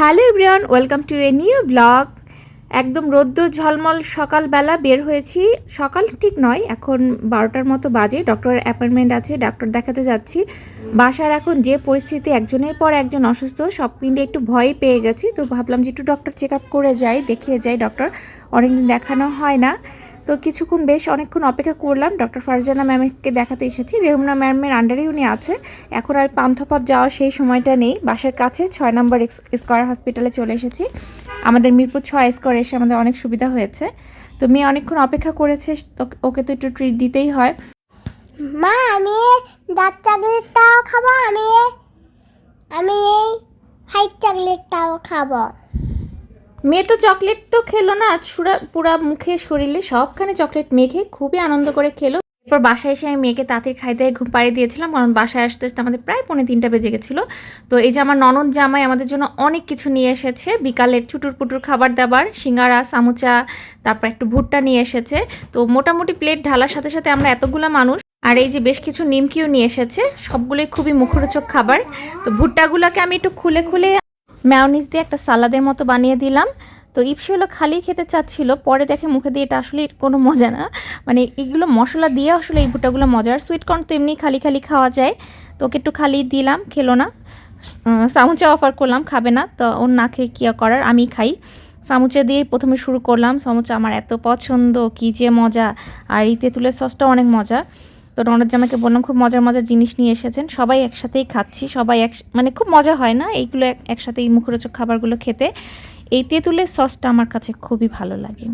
Hello everyone, welcome to a new blog. একদম রোদ্দুর ঝলমল সকালবেলা বের হয়েছি। সকাল ঠিক নয়, এখন বারোটার মতো বাজে। ডক্টরের অ্যাপয়েন্টমেন্ট আছে ডাক্তার দেখাতে যাচ্ছি। বাসার এখন যে পরিস্থিতি, একজনের পর একজন অসুস্থ, সব মিলে একটু ভয় পেয়ে গেছি। তো ভাবলাম যে একটু ডক্টর চেক আপ করে যাই, দেখিয়ে যাই ডক্টর অনেকদিন দেখানো হয় না। তো কিছুক্ষণ বেশ অনেকক্ষণ অপেক্ষা করলাম। ডক্টর ফারজানা ম্যামকে দেখাতে এসেছি। রেহমনা ম্যামের আন্ডারেই উনি আছে। এখন আর পান্থপথ যাওয়ার সেই সময়টা নেই। বাসার কাছে ছয় নম্বর স্কোয়ার হসপিটালে চলে এসেছি। আমাদের মিরপুর ছয় স্কোয়ার এসে আমাদের অনেক সুবিধা হয়েছে। তো মেয়ে অনেকক্ষণ অপেক্ষা করেছে। ওকে তো একটু ট্রিট দিতেই হয়। মা, আমি চকলেটটাও খাব? আমি আমি এই হোয়াইট চকলেটটাও খাব। মেয়ে তো চকলেট তো খেলো না, সুরা পুরা মুখে শরীরে সবখানে চকলেট মেখে খুবই আনন্দ করে খেলো। এরপর বাসায় এসে আমি মেয়েকে তাঁতির খাইতে ঘুম পাড়িয়ে দিয়েছিলাম, কারণ বাসায় আসতে আসতে আমাদের প্রায় পৌনে তিনটা বেজে গেছিল। তো এই যে আমার ননদ জামাই আমাদের জন্য অনেক কিছু নিয়ে এসেছে, বিকালের চুটুর পুটুর খাবার দাবার, সিঙ্গারা, সামুচা, তারপর একটু ভুট্টা নিয়ে এসেছে। তো মোটামুটি প্লেট ঢালার সাথে সাথে আমরা এতগুলো মানুষ, আর এই যে বেশ কিছু নিমকিও নিয়ে এসেছে, সবগুলোই খুবই মুখরোচক খাবার। তো ভুট্টাগুলোকে আমি একটু খুলে খুলে ম্যাওনিজ দিয়ে একটা সালাদের মতো বানিয়ে দিলাম। তো ইপসি হলো খালি খেতে চাচ্ছিল, পরে দেখে মুখে দিয়ে এটা আসলে কোনো মজা না। মানে এগুলো মশলা দিয়ে আসলে এই ভুট্টাগুলো মজার। সুইট কর্ন তো এমনি খালি খালি খাওয়া যায়। তো ওকে একটু খালি দিলাম, খেলো না। সামুচা অফার করলাম, খাবে না। তো ওর না খেয়ে কী করার, আমি খাই। সামুচা দিয়ে প্রথমে শুরু করলাম। সামুচা আমার এত পছন্দ, কী যে মজা। আর এই তেঁতুলের সসটাও অনেক মজা। তো রনদ জামাকে বললাম, খুব মজার মজার জিনিস নিয়ে এসেছেন। সবাই একসাথেই খাচ্ছি, সবাই এক মানে খুব মজা হয় না এইগুলো এক- একসাথে এই মুখরোচক খাবারগুলো খেতে। এই তেঁতুলের সসটা আমার কাছে খুবই ভালো লাগে।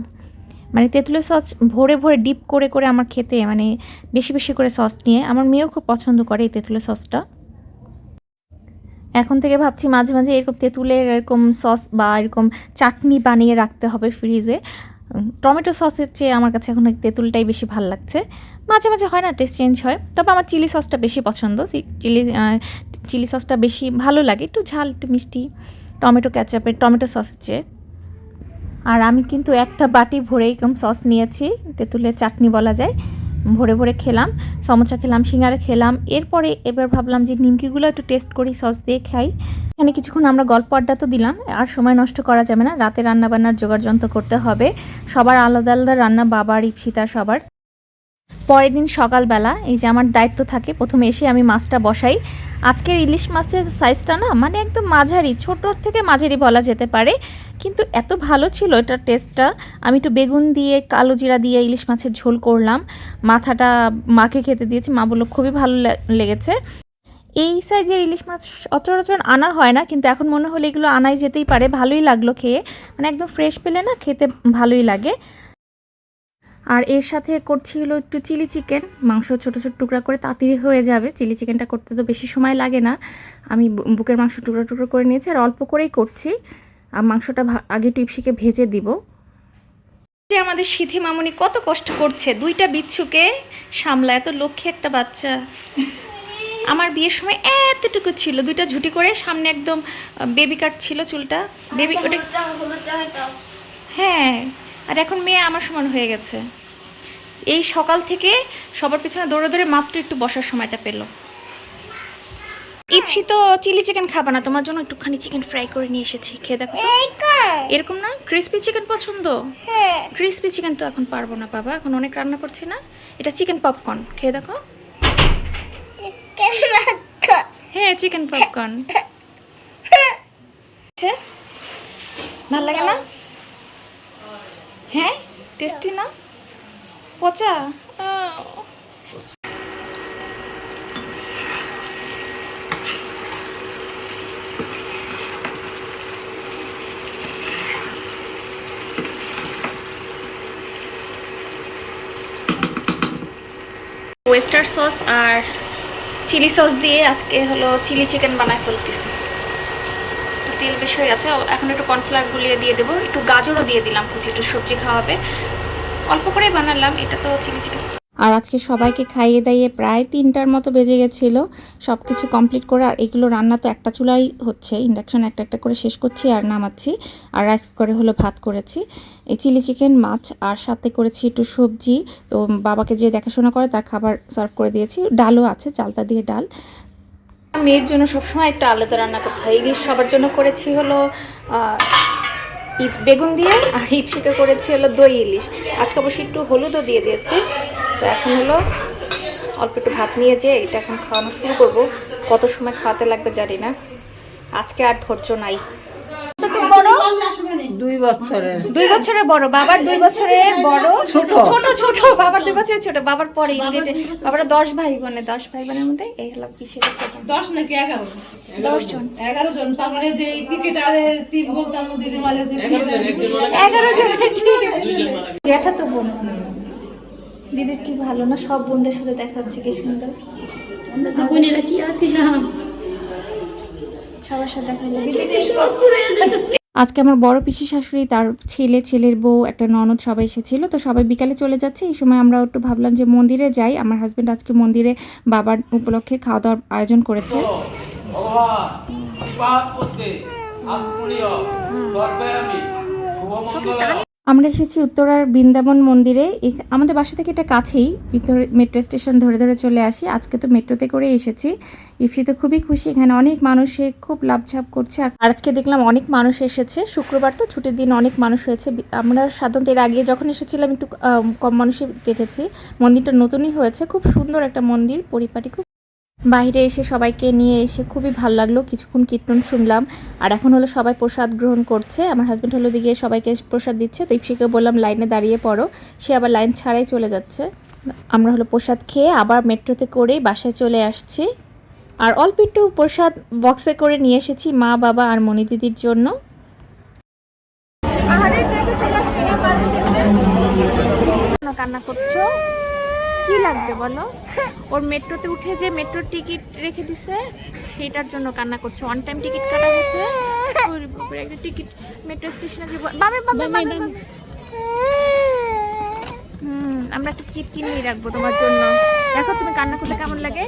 মানে তেঁতুলের সস ভরে ভরে ডিপ করে করে আমার খেতে মানে বেশি বেশি করে সস নিয়ে আমার মেয়েও খুব পছন্দ করে এই তেঁতুলের সসটা। এখন থেকে ভাবছি মাঝে মাঝে এরকম তেঁতুলের এরকম সস বা এরকম চাটনি বানিয়ে রাখতে হবে ফ্রিজে। টমেটো সসের চেয়ে আমার কাছে এখন তেঁতুলটাই বেশি ভালো লাগছে। মাঝে মাঝে হয় না টেস্ট চেঞ্জ হয়। তবে আমার চিলি সসটা বেশি পছন্দ। চিলি চিলি সসটা বেশি ভালো লাগে। একটু ঝাল, একটু মিষ্টি। টমেটো ক্যাচাপের টমেটো সসের চেয়ে। আর আমি কিন্তু একটা বাটি ভরে এরকম সস নিয়েছি, তেঁতুলের চাটনি বলা যায়। ভরে ভরে খেলাম, সমোসা খেলাম, সিঙ্গারা খেলাম। এরপরে এবার ভাবলাম যে নিমকিগুলো একটু টেস্ট করি সস দিয়ে খাই। এখানে কিছুক্ষণ আমরা গল্প আড্ডা তো দিলাম, আর সময় নষ্ট করা যাবে না। রাতে রান্না বান্নার জোগাড় যন্ত্র করতে হবে। সবার আলাদা আলাদা রান্না, বাবার ইপসিতার সবার। পরের দিন সকালবেলা, এই যে আমার দায়িত্ব থাকে, প্রথমে এসে আমি মাছটা বসাই। আজকের ইলিশ মাছের সাইজটা না মানে একদম মাঝারি, ছোট থেকে মাঝারি বলা যেতে পারে। কিন্তু এত ভালো ছিল এটার টেস্টটা আমি একটু বেগুন দিয়ে, কালো জিরা দিয়ে ইলিশ মাছের ঝোল করলাম। মাথাটা মাকে খেতে দিয়েছি, মা বলল, খুবই ভালো লেগেছে। এই সাইজের ইলিশ মাছ সচরাচর আনা হয় না, কিন্তু এখন মনে হলে এগুলো আনাই যেতেই পারে, ভালোই লাগল খেয়ে। মানে একদম ফ্রেশ পেলে না, খেতে ভালোই লাগে। আর এর সাথে করছি হলো একটু চিলি চিকেন। মাংস ছোটো ছোটো টুকরা করে তাড়াতাড়ি হয়ে যাবে। চিলি চিকেনটা করতে তো বেশি সময় লাগে না। আমি বু- বুকের মাংস টুকরো টুকরো করে নিয়েছি আর অল্প করেই করছি। আর মাংসটা ভা- আগে টিপসিকে ভেজে দিব। যে আমাদের সিথি মামুনি কত কষ্ট করছে। দুইটা বিচ্ছুকে সামলা। এত লক্ষ্মী একটা বাচ্চা। আমার বিয়ের সময় এতটুকু ছিল। দুইটা ঝুটি করে সামনে একদম বেবি কাট ছিল চুলটা। বেবি ওটা হ্যাঁ। আর এখন মেয়ে আমার সমান হয়ে গেছে। এই সকাল থেকে সবার পিছনে দৌড়ে দৌড়ে মাত্র একটু বসার সময়টা পেল। ইপসি তো চিলি চিকেন খাবা না তোমার জন্য একটুখানি চিকেন ফ্রাই করে নিয়ে এসেছি খেয়ে দেখো এরকম না ক্রিসপি চিকেন পছন্দ? হ্যাঁ। ক্রিসপি চিকেন তো এখন পারব না বাবা এখন অনেক রান্না করছি না। এটা চিকেন পপকর্ন খেয়ে দেখো। হ্যাঁ চিকেন পপকর্ন। ভালো লাগে না? হ্যাঁ টেস্টি না? পচা। ওয়েস্টার সস আর চিলি সস দিয়ে আজকে হলো চিলি চিকেন বানায় ফেলতেছি। তেল বেশি হয়ে গেছে। এখন একটু কর্নফ্লাওয়ার গুলিয়ে দিয়ে দেবো। একটু গাজরও দিয়ে দিলাম কুচি একটু সবজি খাওয়াবে অল্প করেই বানালাম, এটা তো চিলি চিকেন আর আজকে সবাইকে খাইয়ে দাইয়ে প্রায় তিনটার মতো বেজে গেছিল। সব কিছু কমপ্লিট করে আর এগুলো রান্না তো একটা চুলাই হচ্ছে। ইন্ডাকশন একটা একটা করে শেষ করছি আর নামাচ্ছি। আর রাইস কুকারে হলো ভাত করেছি। এই চিলি চিকেন মাছ, আর সাথে করেছি একটু সবজি। তো বাবাকে যে দেখাশোনা করে তার খাবার সার্ভ করে দিয়েছি। ডালও আছে, চালতা দিয়ে ডাল। মেয়ের জন্য সবসময় একটা আলাদা রান্না করতে হয়। ইলিশ সবার জন্য করেছি হলো বেগুন দিয়ে আর ইপসিকে করেছি হলো দই ইলিশ। আজকে অবশ্যই একটু হলুদও দিয়ে দিয়েছি। তো এখন হলো অল্প একটু ভাত নিয়ে যেয়ে এটা এখন খাওয়ানো শুরু করব। কত সময় খাওয়াতে লাগবে জানি না। আজকে আর ধৈর্য নাই। দুই বছরের। দুই বছরের বড় বাবার দুই বছরের বড়। ছোট। ছোট ছোট বাবার দুই বছরের ছোট বাবার পরে ইমিডিয়েট বাবার দশ ভাই বোনে দশ ভাই বোনের মধ্যে এই হলো second। দশ নাকি এগারো? দশ জন। এগারো জন তার মানে যে ক্রিকেটারের টিম বলতাম দিদি মানে এগারো জনের জ্যাঠা তো বোন। দিদির কি ভালো না? সব বোনদের সাথে দেখা হচ্ছে কি সুন্দর। বোনেরা কি আসিলাম সবার সাথে দেখা হলো। আজকে আমার বড় পিসি শাশুড়ি তার ছেলে ছেলের বউ একটা ননদ সবাই এসেছিল। তো সবাই বিকালে চলে যাচ্ছে। এই সময় আমরা একটু ভাবলাম যে মন্দিরে যাই। আমার হাজব্যান্ড আজকে মন্দিরে বাবার উপলক্ষে খাওয়া দাওয়ার আয়োজন করেছে। ভগবান আমরা এসেছি উত্তরার বৃন্দাবন মন্দিরে। আমাদের বাসা থেকে এটা কাছেই। ভিতরে মেট্রো স্টেশন ধরে ধরে চলে আসি। আজকে তো মেট্রোতে করে এসেছি। ইপসি তো খুবই খুশি। এখানে অনেক মানুষে খুব লাভঝাপ করছে। আর আজকে দেখলাম অনেক মানুষ এসেছে। শুক্রবার তো ছুটির দিন অনেক মানুষ হয়েছে। আমরা সাধারণত এর আগে যখন এসেছিলাম একটু কম মানুষই দেখেছি। মন্দিরটা নতুনই হয়েছে। খুব সুন্দর একটা মন্দির। পরিপাটি খুব বাইরে এসে সবাইকে নিয়ে এসে খুবই ভালো লাগল। কিছুক্ষণ কীর্তন শুনলাম। আর এখন হলো সবাই প্রসাদ গ্রহণ করছে। আমার হাজব্যান্ড হলো দিকে সবাইকে প্রসাদ দিচ্ছে। তো ইপসিকে বললাম, লাইনে দাঁড়িয়ে পড়ো। সে আবার লাইন ছাড়াই চলে যাচ্ছে। আমরা হলো প্রসাদ খেয়ে আবার মেট্রোতে করেই বাসায় চলে আসছি। আর অল্প একটু প্রসাদ বক্সে করে নিয়ে এসেছি মা, বাবা আর মণি দিদির জন্য। কান্না করছ? কি লাগবে বলো? ওর মেট্রোতে উঠে যে মেট্রোর টিকিট রেখে দিছে সেটার জন্য কান্না করছে। অন টাইম টিকিট কাটা হয়েছে। একটা টিকিট মেট্রো স্টেশনে যে ব- বামে বামে বামে বামে। হুম আমরা একটা টিকিট কিনেই রাখব তোমার জন্য। দেখো তুমি কান্না করলে কেমন লাগে?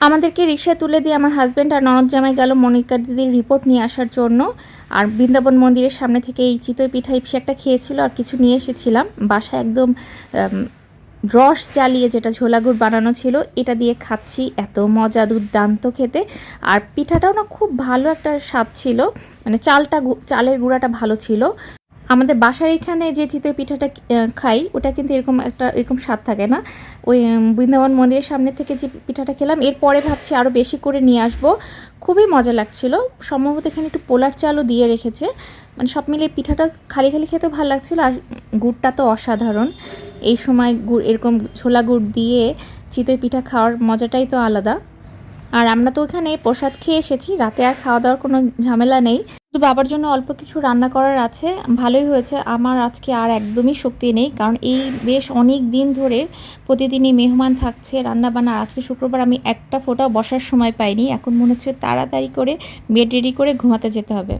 আমাদেরকে রিক্সায় তুলে দিয়ে আমার হাজব্যান্ড আর ননদ জামাই গেল মনিকা দিদির রিপোর্ট নিয়ে আসার জন্য। আর বৃন্দাবন মন্দিরের সামনে থেকে এই চিতই পিঠা ইপসি একটা খেয়েছিল আর কিছু নিয়ে এসেছিলাম। বাসায় একদম রস জ্বালিয়ে যেটা ঝোলা গুড় বানানো ছিল, এটা দিয়ে খাচ্ছি। এত মজা, দুর্দান্ত খেতে। আর পিঠাটাও না খুব ভালো একটা স্বাদ ছিল। মানে চালটা চালের গুঁড়াটা ভালো ছিল। আমাদের বাসার এখানে যে চিতই পিঠাটা খাই, ওটা কিন্তু এরকম একটা, এরকম স্বাদ থাকে না। ওই বৃন্দাবন মন্দিরের সামনে থেকে যে পিঠাটা খেলাম, এরপরে ভাবছি আরও বেশি করে নিয়ে আসব। খুবই মজা লাগছিল। সম্ভবত এখানে একটু পোলার চালও দিয়ে রেখেছে। মানে সব মিলিয়ে পিঠাটা খালি খালি খেতেও ভালো লাগছিল, আর গুড়টা তো অসাধারণ। এই সময় গুড়, এরকম ছোলা গুড় দিয়ে চিতই পিঠা খাওয়ার মজাটাই তো আলাদা। আর আমরা তো ওখানে প্রসাদ খেয়ে এসেছি, রাতে আর খাওয়া দাওয়ার কোনো ঝামেলা নেই। শুধু বাবার জন্য অল্প কিছু রান্না করার আছে, ভালোই হয়েছে। আমার আজকে আর একদমই শক্তি নেই, কারণ এই বেশ অনেক দিন ধরে প্রতিদিনই মেহমান থাকছে রান্না বান্না আজকে শুক্রবার আমি একটা ফোটাও বসার সময় পাইনি, এখন মনে হচ্ছে তাড়াতাড়ি করে বেড রেডি করে ঘুমাতে যেতে হবে।